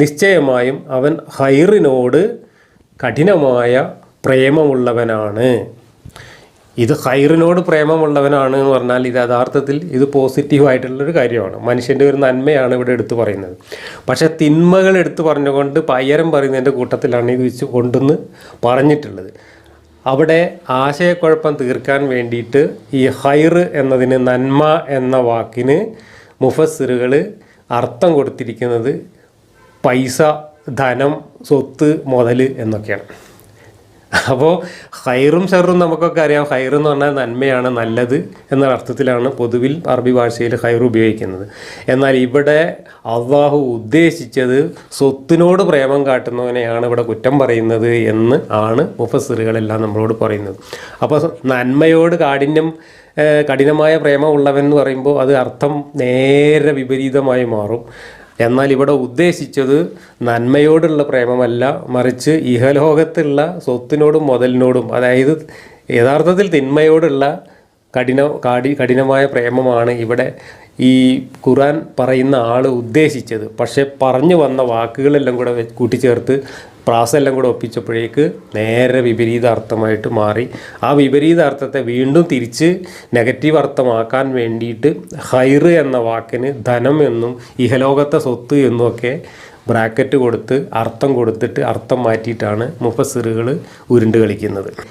നിശ്ചയമായും അവൻ ഹൈറിനോട് കഠിനമായ പ്രേമമുള്ളവനാണ്. ഇത് ഹൈറിനോട് പ്രേമമുള്ളവനാണ് എന്ന് പറഞ്ഞാൽ ഇത് യഥാർത്ഥത്തിൽ ഇത് പോസിറ്റീവായിട്ടുള്ളൊരു കാര്യമാണ്. മനുഷ്യന്റെ ഒരു നന്മയാണ് ഇവിടെ എടുത്തു പറയുന്നത്. പക്ഷേ തിന്മകൾ എടുത്തു പറഞ്ഞുകൊണ്ട് പയ്യരം പറയുന്നതിന്റെ കൂട്ടത്തിലാണ് ഇത് വെച്ച് കൊണ്ടുവന്ന് പറഞ്ഞിട്ടുള്ളത്. അവിടെ ആശയക്കുഴപ്പം തീർക്കാൻ വേണ്ടിയിട്ട് ഈ ഹൈർ എന്നതിന് നന്മ എന്ന വാക്കിന് മുഫസ്സിറുകൾ അർത്ഥം കൊടുത്തിരിക്കുന്നത് പൈസ ധനം സ്വത്ത് മുതൽ എന്നൊക്കെയാണ്. അപ്പോൾ ഹൈറും ഷെറും നമുക്കൊക്കെ അറിയാം. ഹൈർ എന്ന് പറഞ്ഞാൽ നന്മയാണ് നല്ലത് എന്ന അർത്ഥത്തിലാണ് പൊതുവിൽ അറബി ഭാഷയിൽ ഹൈർ ഉപയോഗിക്കുന്നത്. എന്നാൽ ഇവിടെ അള്ളാഹു ഉദ്ദേശിച്ചത് സ്വത്തിനോട് പ്രേമം കാട്ടുന്നവനെയാണ് ഇവിടെ കുറ്റം പറയുന്നത് എന്ന് ആണ് മുഫസ്സിറുകളെല്ലാം നമ്മളോട് പറയുന്നത്. അപ്പോൾ നന്മയോട് കാഠിന്യം കഠിനമായ പ്രേമമുള്ളവൻ എന്ന് പറയുമ്പോൾ അത് അർത്ഥം നേരെ വിപരീതമായി മാറും. എന്നാൽ ഇവിടെ ഉദ്ദേശിച്ചത് നന്മയോടുള്ള പ്രേമമല്ല മറിച്ച് ഇഹലോകത്തുള്ള സ്വത്തിനോടും മുതലിനോടും അതായത് യഥാർത്ഥത്തിൽ തിന്മയോടുള്ള കഠിന കാടി കഠിനമായ പ്രേമമാണ് ഇവിടെ ഈ ഖുറാൻ പറയുന്ന ആൾ ഉദ്ദേശിച്ചത്. പക്ഷേ പറഞ്ഞു വന്ന വാക്കുകളെല്ലാം കൂടെ കൂട്ടിച്ചേർത്ത് പ്രാസെല്ലാം കൂടെ ഒപ്പിച്ചപ്പോഴേക്ക് നേരെ വിപരീത അർത്ഥമായിട്ട് മാറി. ആ വിപരീത അർത്ഥത്തെ വീണ്ടും തിരിച്ച് നെഗറ്റീവ് അർത്ഥമാക്കാൻ വേണ്ടിയിട്ട് ഹൈറ് എന്ന വാക്കിന് ധനം എന്നും ഇഹലോകത്തെ സ്വത്ത് എന്നുമൊക്കെ ബ്രാക്കറ്റ് കൊടുത്ത് അർത്ഥം കൊടുത്തിട്ട് അർത്ഥം മാറ്റിയിട്ടാണ് മുഫസിറുകൾ ഉരുണ്ട് കളിക്കുന്നത്.